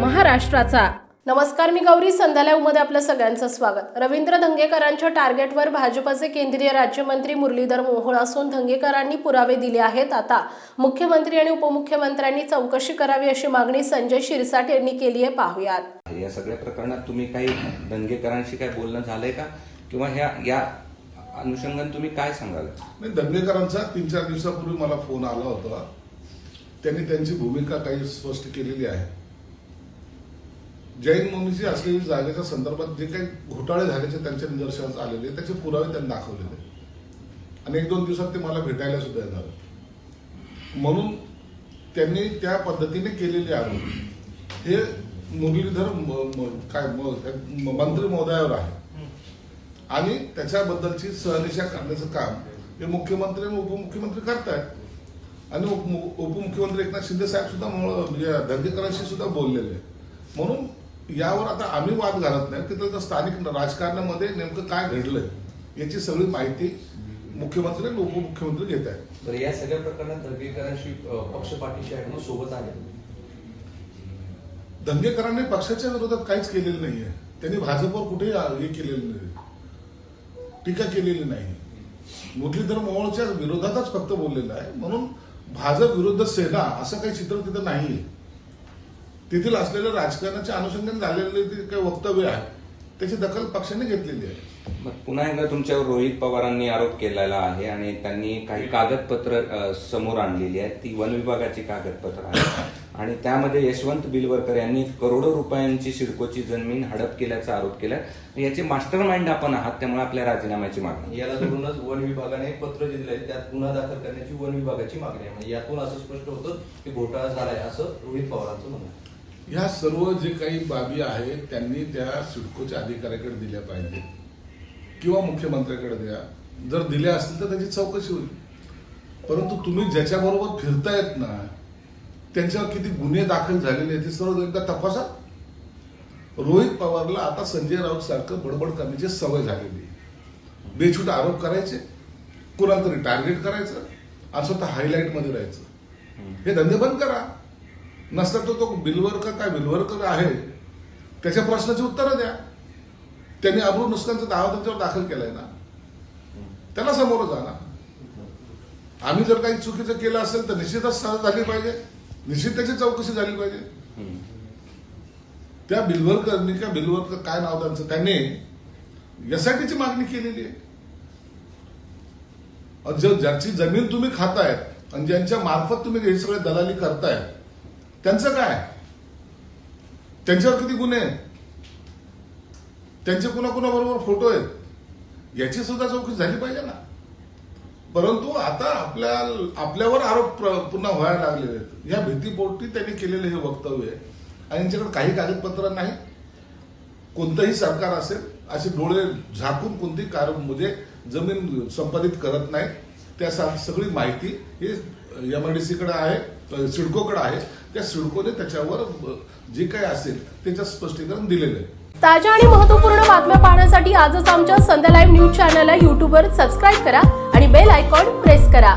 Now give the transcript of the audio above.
महाराष्ट्राचा. नमस्कार मी गौरी संध्यालयमध्ये आपलं सगळ्यांचं स्वागत. रवींद्र धंगेकरांच्या टार्गेटवर भाजपचे केंद्रीय राज्यमंत्री मुरलीधर मोहोळ असून धंगेकरांनी पुरावे दिले आहेत. आता मुख्यमंत्री आणि उपमुख्यमंत्र्यांनी चौकशी करावी अशी मागणी संजय शिरसाट यांनी केली आहे. पाहुयात. या सगळ्या प्रकरणात तुम्ही काही दंगेकरांशी काही बोलणं झालंय का? किंवा ह्या या अनुषंगाने तुम्ही काय सांगाल? नाही दंगेकरांचा तीन चार दिवसापूर्वी मला फोन आला होता. त्यांनी त्यांची भूमिका काही स्पष्ट केलेली आहे. जैन मुनीची असलेली जागेच्या संदर्भात जे काही घोटाळे झाल्याचे त्यांच्या निदर्शनास आलेले त्याचे पुरावे त्यांनी दाखवलेले आणि एक दोन दिवसात ते मला भेटायला सुद्धा येणार म्हणून त्यांनी त्या पद्धतीने केलेले आरोप. हे मुरलीधर म- काय मंत्री महोदयावर आहे. आणि त्याच्याबद्दलची सहनिशा करण्याचं काम हे मुख्यमंत्री आणि उपमुख्यमंत्री करतायत. आणि उप- उपमुख्यमंत्री एकनाथ शिंदे साहेब सुद्धा या दंगेकरांशी सुद्धा बोललेले. म्हणून यावर आता आम्ही वाद घालत नाही. तिथं स्थानिक राजकारणामध्ये नेमकं काय घडलंय याची सगळी माहिती मुख्यमंत्री आणि उपमुख्यमंत्री घेत आहेत. तर या सगळ्या प्रकरणात दर्गेकरांशी अ, पक्षपाठीशी आहे म्हणून सोबत आहे दंगेकरांनी पक्षाच्या विरोधात काहीच केलेलं नाहीये. त्यांनी भाजपवर कुठेही हे केलेलं नाही. टीका केलेली नाही. मुरलीधर मोहोळच्या विरोधातच फक्त बोललेलं आहे. म्हणून भाजप विरुद्ध सेना असं काही चित्र तिथं नाहीये. तेथील असलेल्या राजकारणाच्या अनुषंगाने झालेले जे काही वक्तव्य आहे त्याची दखल पक्षाने घेतलेली आहे. मग पुन्हा एकदा तुमच्यावर रोहित पवारांनी आरोप केलेला आहे आणि त्यांनी काही कागदपत्र समोर आणलेली आहेत. ती वन विभागाची कागदपत्र आहेत. आणि त्यामध्ये यशवंत बिलवरकर यांनी करोडो रुपयांची सिडकोची जमीन हडप केल्याचा आरोप केलाय. याचे मास्टर माइंड आपण आहात त्यामुळे आपल्या राजीनाम्याची मागणी. याला धरूनच वन विभागाने एक पत्र दिलेलं आहे त्यात गुन्हा दाखल करण्याची वन विभागाची मागणी आहे. म्हणजे यातून असं स्पष्ट होतं की घोटाळा झालाय असं रोहित पवारांचं म्हणणं आहे. ह्या सर्व जे काही बाबी आहेत त्यांनी त्या सिडकोच्या अधिकाऱ्याकडे दिल्या पाहिजे किंवा मुख्यमंत्र्याकडे द्या. जर दिल्या असतील तर त्याची चौकशी होईल. परंतु तुम्ही ज्याच्याबरोबर फिरतायत ना त्यांच्यावर किती गुन्हे दाखल झालेले आहेत ते सर्व एकदा तपासा रोहित पवारला आता संजय राऊत सारखं बडबड करण्याची सवय झालेली आहे. बेछूट आरोप करायचे कुणातरी तरी टार्गेट करायचं आणि स्वतः हायलाईटमध्ये राहायचं. हे धंदे बंद करा. नसता तो तो बिलवरकर काय बिलवरकर आहे? त्याच्या प्रश्नाची उत्तरं द्या. त्यांनी अब्रू नुसकांचा दावा त्यांच्यावर दाखल केलाय ना? त्याला समोर जा ना आम्ही जर काही चुकीचं केलं असेल तर निश्चितच सहज झाली पाहिजे. निश्चित त्याची चौकशी झाली पाहिजे. त्या बिलवरकरनी का बिलवरकर काय नाव त्यांचं त्यांनी यासाठीची मागणी केलेली आहे. अहो, ज्याची जमीन तुम्ही खातायत आणि ज्यांच्या मार्फत तुम्ही हे सगळे दलाली करताय त्यांचं काय? त्यांच्यावर किती गुन्हे आहेत? त्यांचे कुणाकुणाबरोबर फोटो आहेत? याची सुद्धा चौकशी झाली पाहिजे ना. परंतु आता आपल्या आपल्यावर आरोप पुन्हा व्हायला लागलेले आहेत. या भीतीपोटी त्यांनी केलेले हे वक्तव्य आहे. आणि यांच्याकडे काही कागदपत्र नाही. कोणतंही सरकार असेल असे डोळे झाकून कोणती कार म्हणजे जमीन संपादित करत नाही त्या सगळी माहिती ही एमआयडीसीकडे आहे सिडकोकडे आहे. त्या सिडकोने त्याच्यावर जे काही असेल त्याचं स्पष्टीकरण दिलेलं आहे. ताज्या आणि महत्त्वपूर्ण बातम्या पाहण्यासाठी आजच आमच्या संध्या लाईव्ह न्यूज चॅनलला युट्यूबवर सबस्क्राईब करा. बेल आयकॉन प्रेस करा.